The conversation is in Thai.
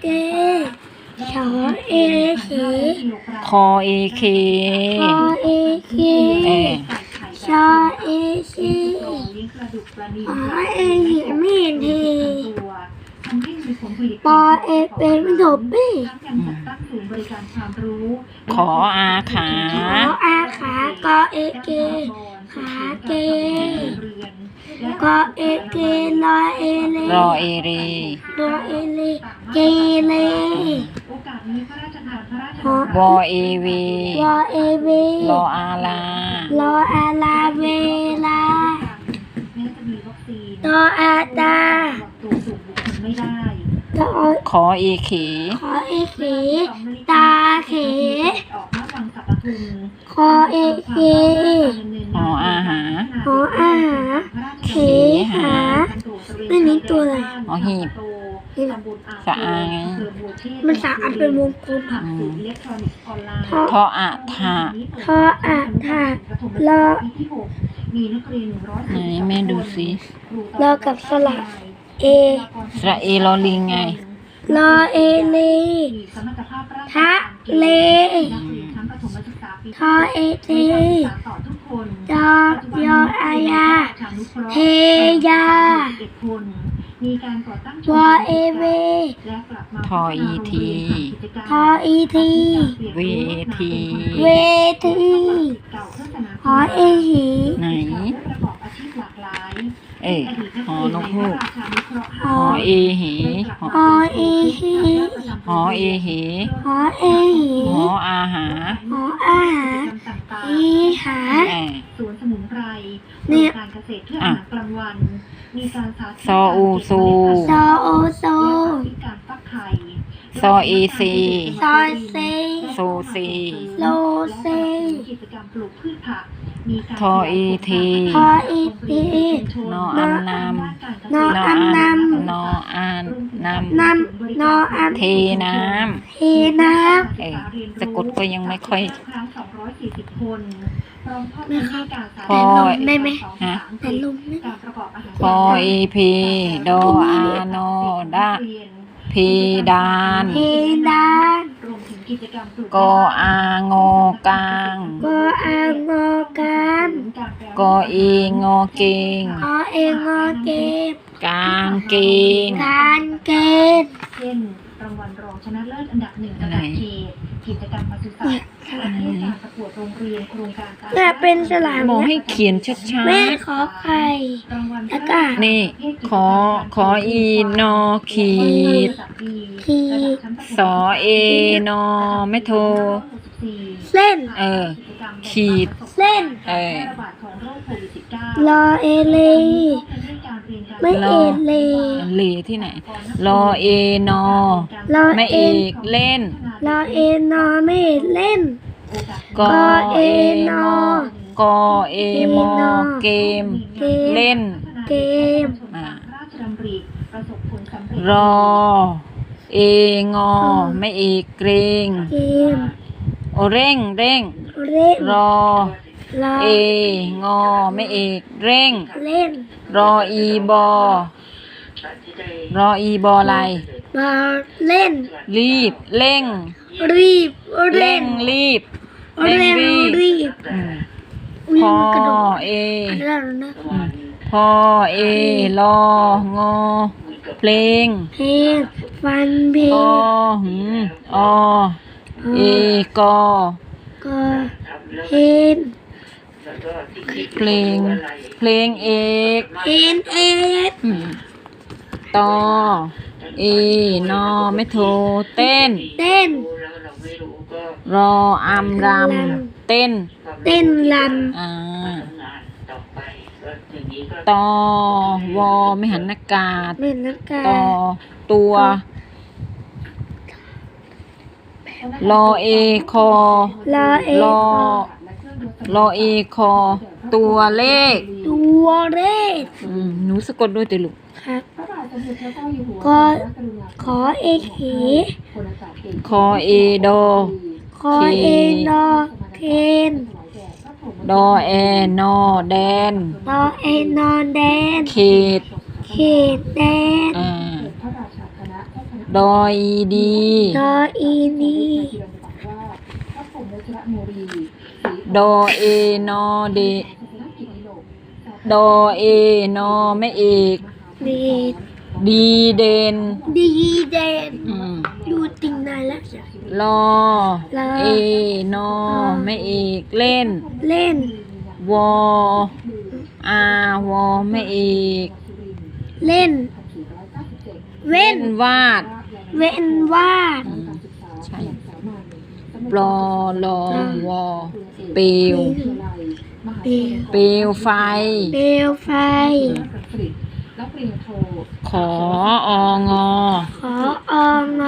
เกชอเอเขคอเอเคพอเอเคเออชอเอชีหอเอเหีไม่เห็นเทปอเอเป็นไม่จบปี้ขออาขาขออาขากอเอเกขาเก กอเอเกรอเอเลรอเอเรรอเอเลเกเลหอวอเอเววอเอเวรออาลารออาลาเวลาตออาตาตอขอเอเขขอเอเขตาเข คอเอเคหออาหาหออาหาเขหาเรื่องนี้ตัวอะไรหอหีบสะอาไงมันสามอันเป็นวงกลมอืมทอออะทะทออาทาลอไหนแม่ดูสิลอกับสระเอสระเอรอลิงไงลอเอเลทะเล ทอเอเทจอยออายาเทยาวอเอเวทออีทีทออีทีเวทีเวทีหอเอหีไหนเอหอนกฮูกหอเอหหอหอเอหี หอเอเหหอเอหีหออาหาหออาหาอีหาแอสวนสมุนไพรเนี่ยการเกษตรเพื่ออาหารกลางวัน มีการสาธิตซออูซู ซอโอโซและการฟักไข่ซอเอซีซอยเซโซซีโลเซ กิจกรรมปลูกพืชผัก มีการทอเอทีทออีทีนออันนนอำนออันนนออาน นำนำนออันำเทน้เทน้ำเอ้ยสะกดก็ยังไม่ค่อย240คนพร้อมทอดแม่ครับการสาพอได้ไหมฮะำแต่ลุงนะการประกอบอาหารพอเอพีดออานอดาเพดานเพดานรวมถึงกิจกรรมปลูกกออางอกลางกออางอการกอเองอเกงกอเองอเกมกลาง เกงการเกณฑ์เช่นรางวัลรองชนะเลิศอันดับหนึ่งระดับเขตกิจกรรมปศุสัตว์ประเภทการประกวดโรงเรียนโครงการตามเนี่ยเป็นสลามบอกให้นะเขียนชัแม่ดขอไข่รางวัลแล้วก็ๆนี่ขอขออีนอขีดขีดสอเอนอไม่โทรเส้น เออ ขีด เส้น เออรอเอเล ไม่เอเลเลที่ไหน รอเอนอรอไม่เอเอกเล่น รอเอนอไม่เล่น กอเอนมอกอเอมอเกมเกมเล่น เกมอ่าราชดำริประสบผลสำเร็จรอ เองอ ไม่เอกเกรงเกมโอเร่งเร่งเล่นรอ รอเอ งอ ไม่เอกเร่ง เล่นรออีบอ รออีบออะไร มาเล่น รีบ เร่ง รีบเร่เล่งนรีบ เร่งรีบอืมวิ่พงอกระโดดเอ อันนั้นนะอืมพอเอรองอ เพลงเพลงฟันเพลองหืมอเอกอก็เพลง เพลง เพลงเอกเพลงเอสอืมตอเอนอไม่โทรเต้น เต้น รออำรำเต้น เต้นลอ่าตอวอไม่หันอากาศำเป็นนักกาตอตัวรอเอคอรอเอรอ รอเอคอ ตัวเลข ตัวเลขอืมหนูสะกดด้วยติลูกครับพระบาทสมเด็จพระเจ้าอยู่หัวก็ขอเอเขพลศาสตร์เอกคอเอดอขอเอดอเคนดอแอนอแดนรอเอนอนแดน เขต เขตแดนอ่าพระราชาคณะเจ้าคณะดออีดี ดออีดี พระผมวัชระ โมรีศรีดอเอนอเดศาสนกิจนิโลกดอเอนอแม่เอกดีดีเดน ดีเด่นอืมดูติงนานแล้วรอรอเอนอแม่เอกเล่น เล่น วออาวอแม่เอกเล่น เว้เล่นนวาด เว้นวาดอืมใช่ ปลอลอวอเปลวเปลวเปลวไฟ เปลวไฟและปริญญาโทขอองอ ขออง